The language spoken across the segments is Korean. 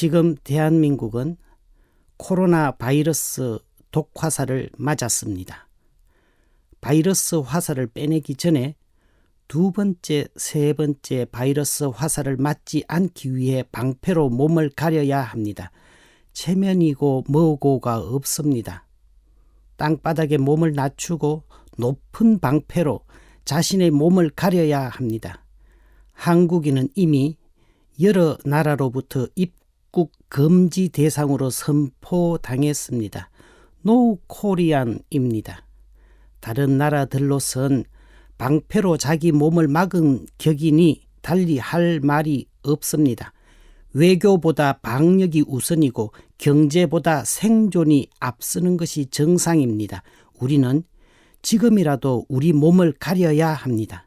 지금 대한민국은 코로나 바이러스 독화사를 맞았습니다. 바이러스 화살을 빼내기 전에 두 번째, 세 번째 바이러스 화살을 맞지 않기 위해 방패로 몸을 가려야 합니다. 체면이고 뭐고가 없습니다. 땅바닥에 몸을 낮추고 높은 방패로 자신의 몸을 가려야 합니다. 한국인은 이미 여러 나라로부터 입국 금지 대상으로 선포당했습니다. 노 코리안입니다. 다른 나라들로선 방패로 자기 몸을 막은 격이니 달리 할 말이 없습니다. 외교보다 방역이 우선이고 경제보다 생존이 앞서는 것이 정상입니다. 우리는 지금이라도 우리 몸을 가려야 합니다.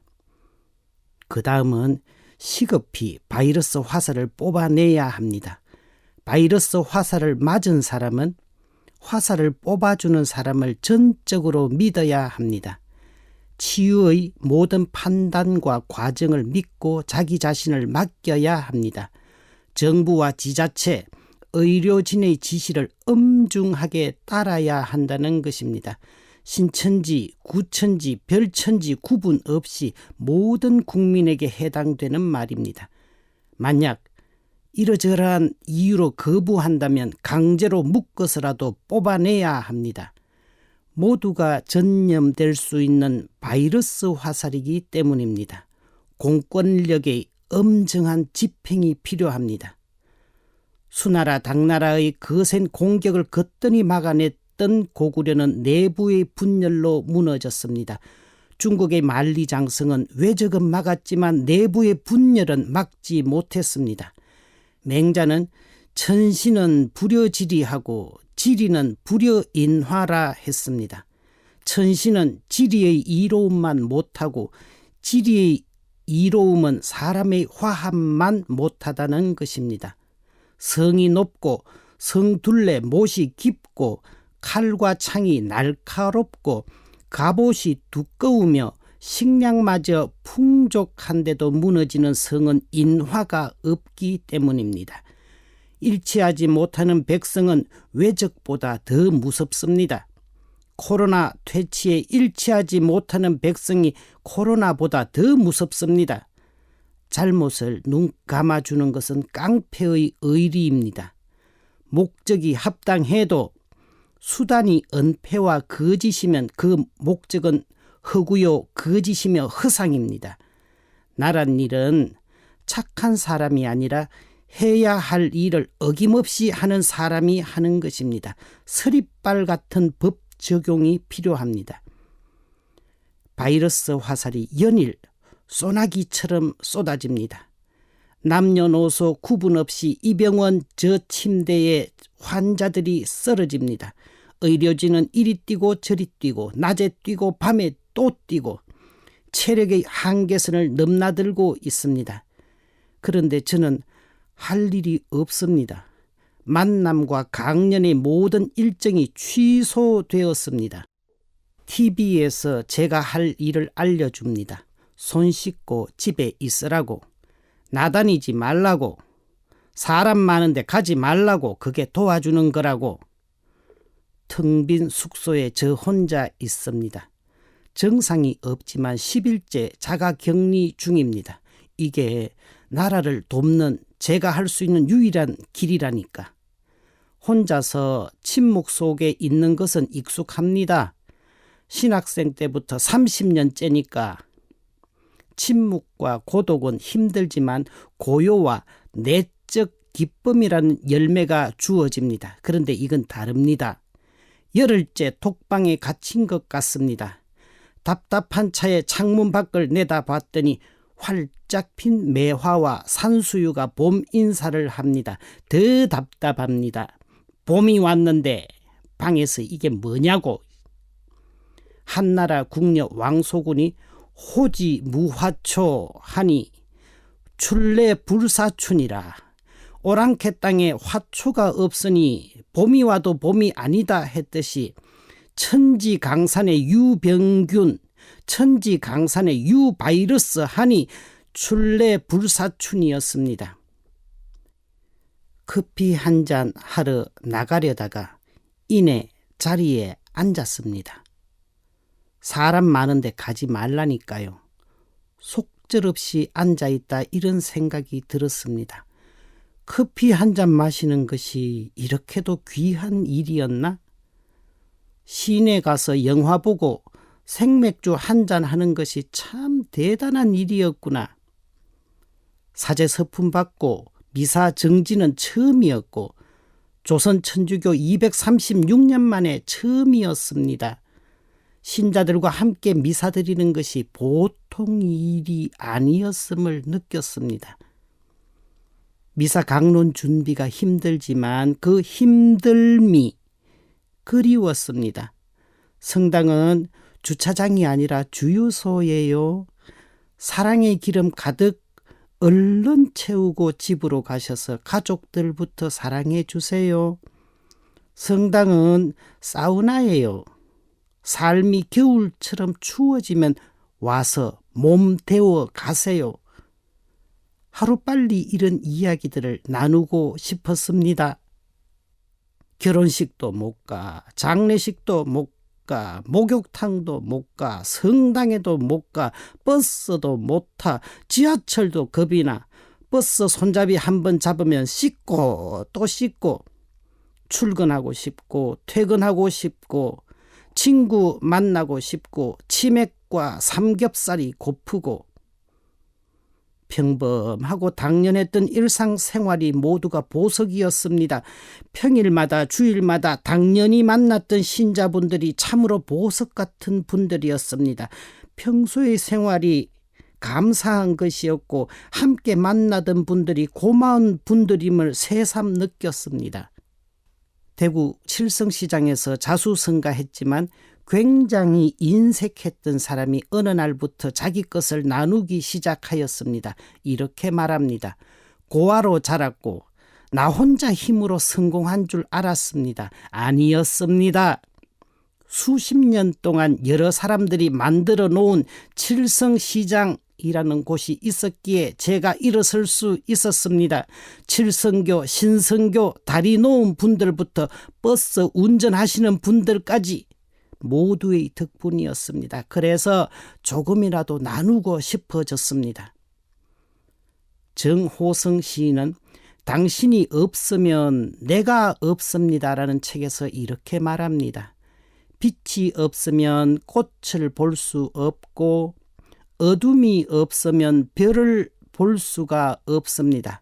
그 다음은 시급히 바이러스 화살을 뽑아내야 합니다. 바이러스 화살을 맞은 사람은 화살을 뽑아주는 사람을 전적으로 믿어야 합니다. 치유의 모든 판단과 과정을 믿고 자기 자신을 맡겨야 합니다. 정부와 지자체, 의료진의 지시를 엄중하게 따라야 한다는 것입니다. 신천지, 구천지, 별천지 구분 없이 모든 국민에게 해당되는 말입니다. 만약 이러저러한 이유로 거부한다면 강제로 묶어서라도 뽑아내야 합니다. 모두가 전염될 수 있는 바이러스 화살이기 때문입니다. 공권력의 엄정한 집행이 필요합니다. 수나라 당나라의 거센 공격을 거뜬히 막아냈던 고구려는 내부의 분열로 무너졌습니다. 중국의 만리장성은 외적은 막았지만 내부의 분열은 막지 못했습니다. 맹자는 천신은 불여지리하고 지리는 불여인화라 했습니다. 천신은 지리의 이로움만 못하고 지리의 이로움은 사람의 화합만 못하다는 것입니다. 성이 높고 성둘레 못이 깊고 칼과 창이 날카롭고 갑옷이 두꺼우며 식량마저 풍족한데도 무너지는 성은 인화가 없기 때문입니다. 일치하지 못하는 백성은 외적보다 더 무섭습니다. 코로나 퇴치에 일치하지 못하는 백성이 코로나보다 더 무섭습니다. 잘못을 눈 감아주는 것은 깡패의 의리입니다. 목적이 합당해도 수단이 은폐와 거짓이면 그 목적은 허구요 거짓이며 허상입니다. 나란 일은 착한 사람이 아니라 해야 할 일을 어김없이 하는 사람이 하는 것입니다. 서리빨 같은 법 적용이 필요합니다. 바이러스 화살이 연일 소나기처럼 쏟아집니다. 남녀노소 구분 없이 이 병원 저 침대에 환자들이 쓰러집니다. 의료진은 이리 뛰고 저리 뛰고 낮에 뛰고 밤에 또 뛰고 체력의 한계선을 넘나들고 있습니다. 그런데 저는 할 일이 없습니다. 만남과 강연의 모든 일정이 취소되었습니다. TV에서 제가 할 일을 알려줍니다. 손 씻고 집에 있으라고. 나다니지 말라고. 사람 많은데 가지 말라고. 그게 도와주는 거라고. 텅 빈 숙소에 저 혼자 있습니다. 정상이 없지만 10일째 자가 격리 중입니다. 이게 나라를 돕는 제가 할 수 있는 유일한 길이라니까. 혼자서 침묵 속에 있는 것은 익숙합니다. 신학생 때부터 30년째니까. 침묵과 고독은 힘들지만 고요와 내적 기쁨이라는 열매가 주어집니다. 그런데 이건 다릅니다. 열흘째 톡방에 갇힌 것 같습니다. 답답한 차에 창문 밖을 내다봤더니 활짝 핀 매화와 산수유가 봄 인사를 합니다. 더 답답합니다. 봄이 왔는데 방에서 이게 뭐냐고. 한나라 국녀 왕소군이 호지 무화초 하니 출래 불사춘이라. 오랑캐 땅에 화초가 없으니 봄이 와도 봄이 아니다 했듯이 천지 강산의 유병균 천지 강산의 유바이러스 하니 출래 불사춘이었습니다. 커피 한 잔 하러 나가려다가 이내 자리에 앉았습니다. 사람 많은데 가지 말라니까요. 속절없이 앉아있다 이런 생각이 들었습니다. 커피 한 잔 마시는 것이 이렇게도 귀한 일이었나? 시내 가서 영화 보고 생맥주 한 잔 하는 것이 참 대단한 일이었구나. 사제 서품 받고 미사 정지는 처음이었고 조선 천주교 236년 만에 처음이었습니다. 신자들과 함께 미사 드리는 것이 보통 일이 아니었음을 느꼈습니다. 미사 강론 준비가 힘들지만 그 힘듦이 그리웠습니다. 성당은 주차장이 아니라 주유소예요. 사랑의 기름 가득 얼른 채우고 집으로 가셔서 가족들부터 사랑해 주세요. 성당은 사우나예요. 삶이 겨울처럼 추워지면 와서 몸 데워 가세요. 하루빨리 이런 이야기들을 나누고 싶었습니다. 결혼식도 못 가, 장례식도 못 가, 목욕탕도 못 가, 성당에도 못 가, 버스도 못 타, 지하철도 겁이 나. 버스 손잡이 한 번 잡으면 씻고 또 씻고 출근하고 싶고 퇴근하고 싶고 친구 만나고 싶고 치맥과 삼겹살이 고프고 평범하고 당연했던 일상생활이 모두가 보석이었습니다. 평일마다 주일마다 당연히 만났던 신자분들이 참으로 보석 같은 분들이었습니다. 평소의 생활이 감사한 것이었고 함께 만나던 분들이 고마운 분들임을 새삼 느꼈습니다. 대구 칠성시장에서 자수성가했지만 굉장히 인색했던 사람이 어느 날부터 자기 것을 나누기 시작하였습니다. 이렇게 말합니다. 고아로 자랐고 나 혼자 힘으로 성공한 줄 알았습니다. 아니었습니다. 수십 년 동안 여러 사람들이 만들어 놓은 칠성시장 이라는 곳이 있었기에 제가 일어설 수 있었습니다. 칠성교, 신성교, 다리 놓은 분들부터 버스 운전하시는 분들까지 모두의 덕분이었습니다. 그래서 조금이라도 나누고 싶어졌습니다. 정호성 시인은 당신이 없으면 내가 없습니다라는 책에서 이렇게 말합니다. 빛이 없으면 꽃을 볼 수 없고 어둠이 없으면 별을 볼 수가 없습니다.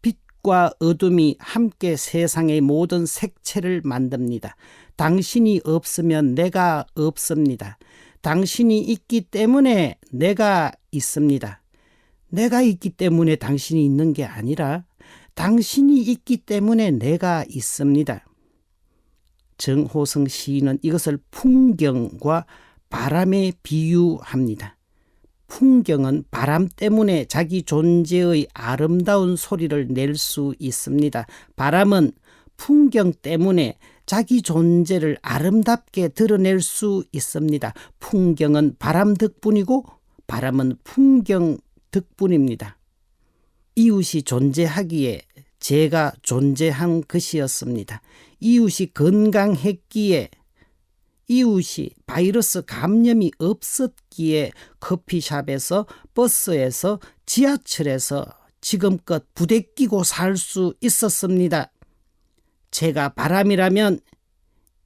빛과 어둠이 함께 세상의 모든 색채를 만듭니다. 당신이 없으면 내가 없습니다. 당신이 있기 때문에 내가 있습니다. 내가 있기 때문에 당신이 있는 게 아니라 당신이 있기 때문에 내가 있습니다. 정호성 시인은 이것을 풍경과 바람에 비유합니다. 풍경은 바람 때문에 자기 존재의 아름다운 소리를 낼 수 있습니다. 바람은 풍경 때문에 자기 존재를 아름답게 드러낼 수 있습니다. 풍경은 바람 덕분이고 바람은 풍경 덕분입니다. 이웃이 존재하기에 제가 존재한 것이었습니다. 이웃이 건강했기에 이웃이 바이러스 감염이 없었기에 커피숍에서 버스에서 지하철에서 지금껏 부대끼고 살 수 있었습니다. 제가 바람이라면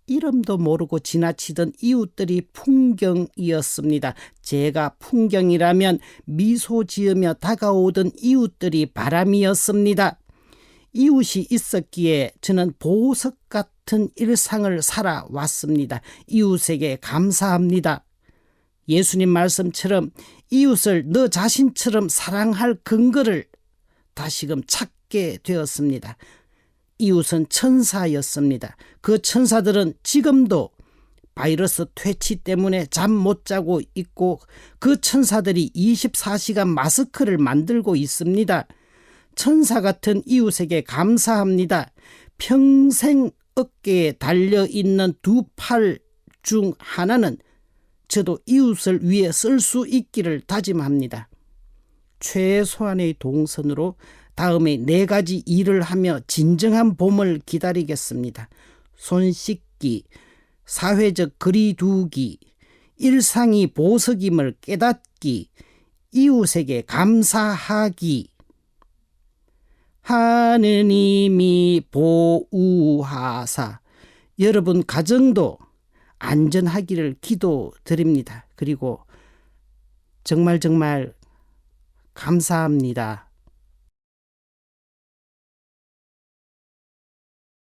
이름도 모르고 지나치던 이웃들이 풍경이었습니다. 제가 풍경이라면 미소 지으며 다가오던 이웃들이 바람이었습니다. 이웃이 있었기에 저는 보석 같은 일상을 살아왔습니다. 이웃에게 감사합니다. 예수님 말씀처럼 이웃을 너 자신처럼 사랑할 근거를 다시금 찾게 되었습니다. 이웃은 천사였습니다. 그 천사들은 지금도 바이러스 퇴치 때문에 잠 못 자고 있고 그 천사들이 24시간 마스크를 만들고 있습니다. 천사 같은 이웃에게 감사합니다. 평생 어깨에 달려 있는 두 팔 중 하나는 저도 이웃을 위해 쓸 수 있기를 다짐합니다. 최소한의 동선으로 다음에 네 가지 일을 하며 진정한 봄을 기다리겠습니다. 손 씻기, 사회적 거리 두기, 일상이 보석임을 깨닫기, 이웃에게 감사하기, 하느님이 보우하사 여러분 가정도 안전하기를 기도드립니다. 그리고 정말 정말 감사합니다.